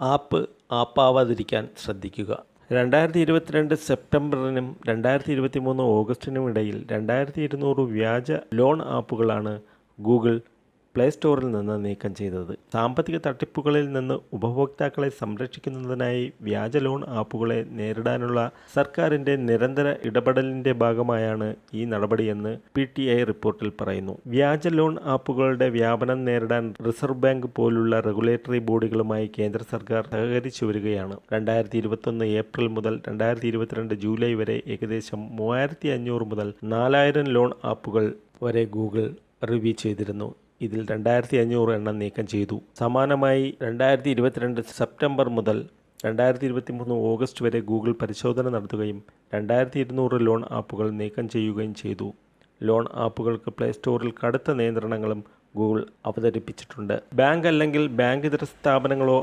App ആപ്പാവാതിരിക്കാൻ ശ്രദ്ധിക്കുക. രണ്ടായിരത്തി ഇരുപത്തിരണ്ട് സെപ്റ്റംബറിനും രണ്ടായിരത്തി ഇരുപത്തി മൂന്ന് ഓഗസ്റ്റിനും ഇടയിൽ രണ്ടായിരത്തി ഇരുന്നൂറ് വ്യാജ ലോൺ ആപ്പുകളാണ് ഗൂഗിൾ പ്ലേ സ്റ്റോറിൽ നിന്ന് നീക്കം ചെയ്തത്. സാമ്പത്തിക തട്ടിപ്പുകളിൽ നിന്ന് ഉപഭോക്താക്കളെ സംരക്ഷിക്കുന്നതിനായി വ്യാജ ലോൺ ആപ്പുകളെ നേരിടാനുള്ള സർക്കാരിന്റെ നിരന്തര ഇടപെടലിന്റെ ഭാഗമായാണ് ഈ നടപടിയെന്ന് പി ടി ഐ റിപ്പോർട്ടിൽ പറയുന്നു. വ്യാജ ലോൺ ആപ്പുകളുടെ വ്യാപനം നേരിടാൻ റിസർവ് ബാങ്ക് പോലുള്ള റെഗുലേറ്ററി ബോഡികളുമായി കേന്ദ്ര സർക്കാർ സഹകരിച്ചു വരികയാണ്. രണ്ടായിരത്തി ഇരുപത്തൊന്ന് ഏപ്രിൽ മുതൽ രണ്ടായിരത്തി ഇരുപത്തിരണ്ട് ജൂലൈ വരെ ഏകദേശം മൂവായിരത്തി അഞ്ഞൂറ് മുതൽ നാലായിരം ലോൺ ആപ്പുകൾ വരെ ഗൂഗിൾ റിവ്യൂ ചെയ്തിരുന്നു. ഇതിൽ രണ്ടായിരത്തി അഞ്ഞൂറ് എണ്ണം നീക്കം ചെയ്തു. സമാനമായി രണ്ടായിരത്തി ഇരുപത്തിരണ്ട് സെപ്റ്റംബർ മുതൽ രണ്ടായിരത്തി ഇരുപത്തി മൂന്ന് ഓഗസ്റ്റ് വരെ ഗൂഗിൾ പരിശോധന നടത്തുകയും രണ്ടായിരത്തി ഇരുന്നൂറ് ലോൺ ആപ്പുകൾ നീക്കം ചെയ്യുകയും ചെയ്തു. ലോൺ ആപ്പുകൾക്ക് പ്ലേ സ്റ്റോറിൽ കടുത്ത നിയന്ത്രണങ്ങളും ഗൂഗിൾ അവതരിപ്പിച്ചിട്ടുണ്ട്. ബാങ്ക് അല്ലെങ്കിൽ ബാങ്ക് ഇതര സ്ഥാപനങ്ങളോ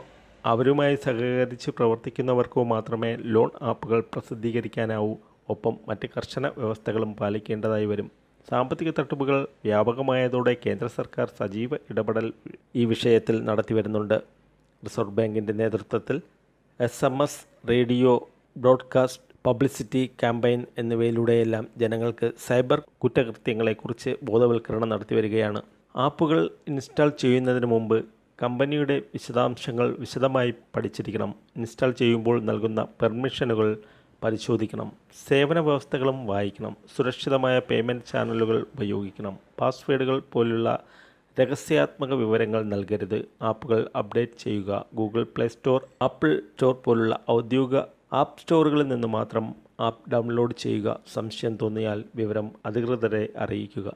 അവരുമായി സഹകരിച്ച് പ്രവർത്തിക്കുന്നവർക്കോ മാത്രമേ ലോൺ ആപ്പുകൾ പ്രസിദ്ധീകരിക്കാനാവൂ. ഒപ്പം മറ്റ് കർശന വ്യവസ്ഥകളും പാലിക്കേണ്ടതായി വരും. സാമ്പത്തിക തട്ടിപ്പുകൾ വ്യാപകമായതോടെ കേന്ദ്ര സർക്കാർ സജീവ ഇടപെടൽ ഈ വിഷയത്തിൽ നടത്തിവരുന്നുണ്ട്. റിസർവ് ബാങ്കിന്റെ നേതൃത്വത്തിൽ S M S radio broadcast publicity campaign എന്നിവയിലൂടെയെല്ലാം ജനങ്ങൾക്ക് സൈബർ കുറ്റകൃത്യങ്ങളെക്കുറിച്ച് ബോധവൽക്കരണം നടത്തിവരികയാണ്. ആപ്പുകൾ ഇൻസ്റ്റാൾ ചെയ്യുന്നതിന് മുമ്പ് കമ്പനിയുടെ വിശദാംശങ്ങൾ വിശദമായി പഠിച്ചിരിക്കണം. ഇൻസ്റ്റാൾ ചെയ്യുമ്പോൾ നൽകുന്ന പെർമിഷനുകൾ പരിശോധിക്കണം. സേവന വ്യവസ്ഥകളും വായിക്കണം. സുരക്ഷിതമായ പേയ്മെന്റ് ചാനലുകൾ ഉപയോഗിക്കണം. പാസ്വേഡുകൾ പോലുള്ള രഹസ്യാത്മക വിവരങ്ങൾ നൽകരുത്. ആപ്പുകൾ അപ്ഡേറ്റ് ചെയ്യുക. Google Play Store Apple Store പോലുള്ള ഔദ്യോഗിക ആപ്പ് സ്റ്റോറുകളിൽ നിന്ന് മാത്രം ആപ്പ് ഡൗൺലോഡ് ചെയ്യുക. സംശയം തോന്നിയാൽ വിവരം അധികൃതരെ അറിയിക്കുക.